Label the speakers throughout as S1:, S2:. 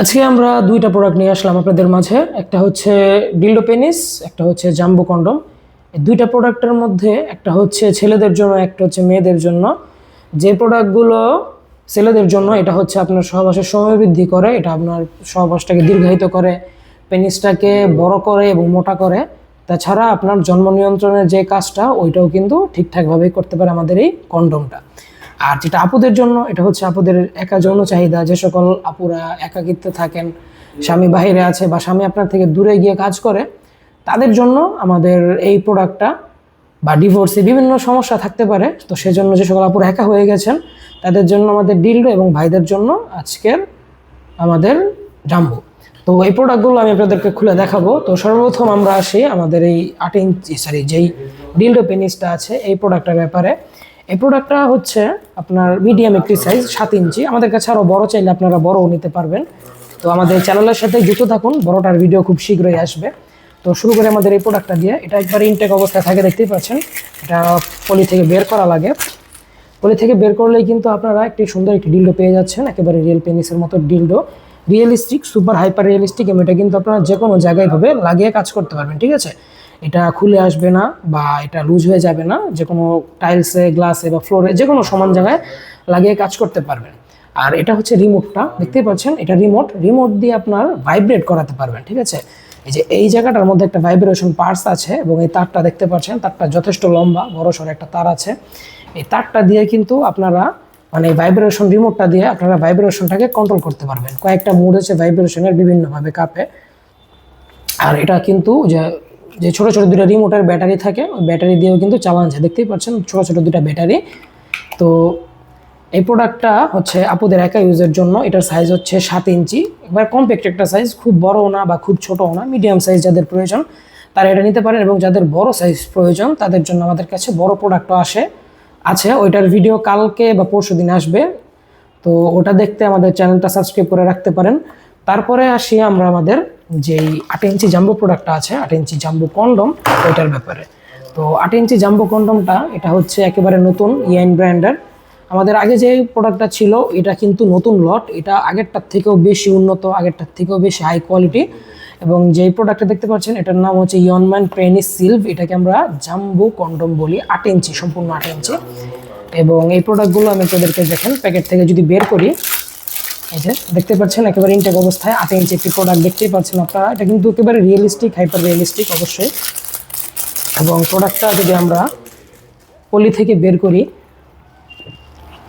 S1: আজকে আমরা দুইটা প্রোডাক্ট নিয়ে আসলাম আপনাদের মাঝে। একটা হচ্ছে ডিল্ডো পেনিস একটা হচ্ছে জাম্বো কন্ডম এই দুইটা প্রোডাক্টের মধ্যে একটা হচ্ছে ছেলেদের জন্য, একটা হচ্ছে মেয়েদের জন্য। যে প্রোডাক্টগুলো ছেলেদের জন্য, এটা হচ্ছে আপনার সহবাসের সময় বৃদ্ধি করে, এটা আপনার সহবাসটাকে দীর্ঘায়িত করে পেনিসটাকে বড় করে এবং মোটা করে। তাছাড়া আপনার জন্ম নিয়ন্ত্রণের যে কাজটা, ওইটাও কিন্তু ঠিকঠাকভাবেই করতে পারে আমাদের এই কন্ডমটা আর যেটা আপুদের জন্য, এটা হচ্ছে আপুদের একা যৌন চাহিদা। যে সকল আপুরা একাকিত্বে থাকেন, স্বামী বাইরে আছে বা স্বামী আপনার থেকে দূরে গিয়ে কাজ করে, তাদের জন্য আমাদের এই প্রোডাক্টটা বা ডিভোর্সে বিভিন্ন সমস্যা থাকতে পারে। তো সেজন্য যে সকল আপুরা একা হয়ে গেছেন, তাদের জন্য আমাদের ডিলডো এবং ভাইদের জন্য আজকের আমাদের জাম্বু তো এই প্রোডাক্টগুলো আমি আপনাদেরকে খুলে দেখাবো। তো সর্বপ্রথম আমরা আসি আমাদের এই আট ইঞ্চি সরি যেই ডিলডো পেনিসটা আছে, এই প্রোডাক্টের ব্যাপারে। এই প্রোডাক্টটা হচ্ছে আপনার মিডিয়াম একটি সাইজ সাত ইঞ্চি। আমাদের কাছে আরও বড় চাইলে আপনারা বড়ও নিতে পারবেন। তো আমাদের চ্যানেলের সাথে যুক্ত থাকুন, বড়টার ভিডিও খুব শীঘ্রই আসবে। তো শুরু করে আমাদের এই প্রোডাক্টটা দিয়ে। এটা একবার ইনটেক অবস্থায় থাকে, দেখতেই পাচ্ছেন। এটা পলি থেকে বের করা লাগে। পলি থেকে বের করলেই কিন্তু আপনারা একটি সুন্দর একটি ডিল্ডো পেয়ে যাচ্ছেন, একেবারে রিয়েল পেনিসের মতো dildo realistic super hyper realistic এবং এটা কিন্তু আপনারা যে কোনো জায়গায় ভাবে লাগিয়ে কাজ করতে পারবেন, ঠিক আছে? এটা খুলে আসবে না বা এটা লুজ হয়ে যাবে না যে কোনো টাইলসে গ্লাসে বা ফ্লোরে যে কোনো সমান জায়গায় লাগিয়ে কাজ করতে পারবেন। আর এটা হচ্ছে রিমোটটা দেখতেই পাচ্ছেন, এটা রিমোট রিমোট দিয়ে আপনার ভাইব্রেট করাতে পারবেন, ঠিক আছে? এই যে এই জায়গাটার মধ্যে একটা ভাইব্রেশন পার্টস আছে এবং এই তারটা দেখতে পাচ্ছেন, তারটা যথেষ্ট লম্বা, বড় সড়ো একটা তার আছে। এই তারটা দিয়ে কিন্তু আপনারা মানে ভাইব্রেশন রিমোটটা দিয়ে আপনারা ভাইব্রেশনটাকে কন্ট্রোল করতে পারবেন। কয়েকটা মুড আছে ভাইব্রেশনের বিভিন্নভাবে কাপে। আর এটা কিন্তু যে যে ছোটো ছোটো দুটো রিমোটের ব্যাটারি থাকে, ওই ব্যাটারি দিয়েও কিন্তু চালানো যায়। দেখতেই পাচ্ছেন, ছোটো ছোটো দুটো ব্যাটারি। তো এই প্রোডাক্টটা হচ্ছে আপুদের একা ইউজের জন্য। এটার সাইজ হচ্ছে সাত ইঞ্চি। এবার কম্প্যাক্ট একটা সাইজ খুব বড়ও না বা খুব ছোটও না মিডিয়াম সাইজ যাদের প্রয়োজন, তারা এটা নিতে পারেন এবং যাদের বড় সাইজ প্রয়োজন, তাদের জন্য আমাদের কাছে বড় প্রোডাক্টও আসে। আছে, ওইটার ভিডিও কালকে বা পরশু দিন আসবে। তো ওটা দেখতে আমাদের চ্যানেলটা সাবস্ক্রাইব করে রাখতে পারেন। তারপরে আসি আমরা আমাদের যেই আট ইঞ্চি জাম্বো প্রোডাক্টটা আছে, আট ইঞ্চি জাম্বো কন্ডম ওইটার ব্যাপারে। তো আট ইঞ্চি জাম্বো কন্ডমটা এটা হচ্ছে একেবারে নতুন ইয়াইন ব্র্যান্ডের। আমাদের আগে যে প্রোডাক্টটা ছিল, এটা কিন্তু নতুন লট এটা আগেরটার থেকেও বেশি উন্নত, আগেরটার থেকেও বেশি হাই কোয়ালিটি এবং যেই প্রোডাক্টটা দেখতে পাচ্ছেন, এটার নাম হচ্ছে ইয়নম্যান প্রেনিস সিল্ভ এটাকে আমরা জাম্বো কন্ডম বলি, আট ইঞ্চি, সম্পূর্ণ আট ইঞ্চি। এবং এই প্রোডাক্টগুলো আমি আপনাদেরকে দেখেন, প্যাকেট থেকে যদি বের করি এই যে দেখতে পাচ্ছেন, একেবারে ইনটেক অবস্থায় আট ইঞ্চি একটি প্রোডাক্ট দেখতেই পাচ্ছেন আপনারা। এটা কিন্তু একেবারে রিয়েলিস্টিক হাইপার রিয়েলিস্টিক অবশ্যই। এবং প্রোডাক্টটা যদি আমরা পলি থেকে বের করি,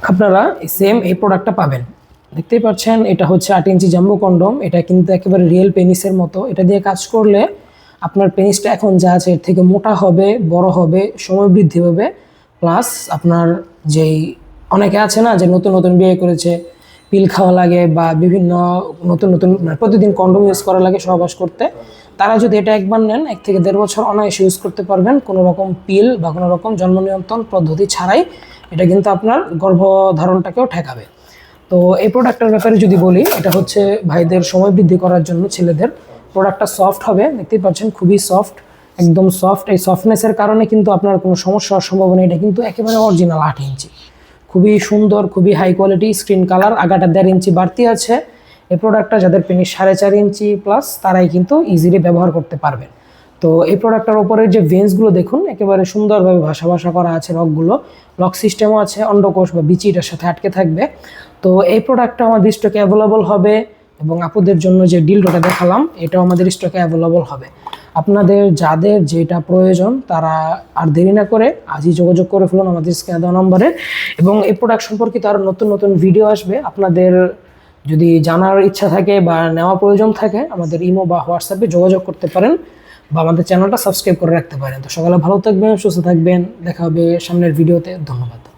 S1: আপনারা সেম এই প্রোডাক্টটা পাবেন। দেখতেই পাচ্ছেন, এটা হচ্ছে আট ইঞ্চি জাম্বো কন্ডম এটা কিন্তু একেবারে রিয়েল পেনিসের মতো। এটা দিয়ে কাজ করলে আপনার পেনিসটা এখন যা আছে, এর থেকে মোটা হবে, বড় হবে, সময় বৃদ্ধি হবে প্লাস আপনার যেই অনেকে আছে না, যে নতুন নতুন বিয়ে করেছে পিল খাওয়া লাগে বা বিভিন্ন নতুন নতুন মানে প্রতিদিন কন্ডম ইউজ করা লাগে সহবাস করতে। তারা যদি এটা একবার নেন, এক থেকে দেড় বছর অনায়াসে ইউজ করতে পারবেন। কোনো রকম পিল বা কোনো রকম জন্ম নিয়ন্ত্রণ পদ্ধতি ছাড়াই এটা কিন্তু আপনার গর্ভধারণটাকেও ঠেকাবে। তো এই প্রোডাক্টের ব্যাপারে যদি বলি, এটা হচ্ছে ভাইদের সময় বৃদ্ধি করার জন্য ছেলেদের। প্রোডাক্টটা সফট হবে, দেখতেই পাচ্ছেন খুবই সফট একদম সফট এই সফটনেসের কারণে কিন্তু আপনার কোনো সমস্যা হওয়ার সম্ভাবনা এটা কিন্তু একেবারে অরিজিনাল আট ইঞ্চি খুবই সুন্দর, খুবই হাই কোয়ালিটি স্ক্রিন কালার আগাটা দেড় ইঞ্চি বাড়তি আছে। এই প্রোডাক্টটা যাদের পেনি সাড়ে চার ইঞ্চি প্লাস তারাই কিন্তু ইজিলি ব্যবহার করতে পারবেন। তো এই প্রোডাক্টটার ওপরে যে ভেন্সগুলো দেখুন, একেবারে সুন্দরভাবে ভাষা ভাষা করা আছে রকগুলো লক সিস্টেমও আছে, অন্ডকোষ বা বিচিটার সাথে আটকে থাকবে। তো এই প্রোডাক্টটা আমার দৃষ্টকে অ্যাভেলেবল হবে। এবং আপুদের জন্য যে ডিলটা দেখালাম, এটাও আমাদের স্টকে অ্যাভেলেবল হবে। আপনাদের যাদের যেটা প্রয়োজন, তারা আর দেরি না করে আজই যোগাযোগ করে ফেলুন আমাদের স্ক্যান দেওয়া নম্বরে। এবং এই প্রোডাক্ট সম্পর্কিত আরও নতুন নতুন ভিডিও আসবে। আপনাদের যদি জানার ইচ্ছা থাকে বা নেওয়া প্রয়োজন থাকে, আমাদের ইমো বা হোয়াটসঅ্যাপে যোগাযোগ করতে পারেন বা আমাদের চ্যানেলটা সাবস্ক্রাইব করে রাখতে পারেন। তো সকালে ভালো থাকবেন, সুস্থ থাকবেন। দেখা হবে সামনের ভিডিওতে ধন্যবাদ।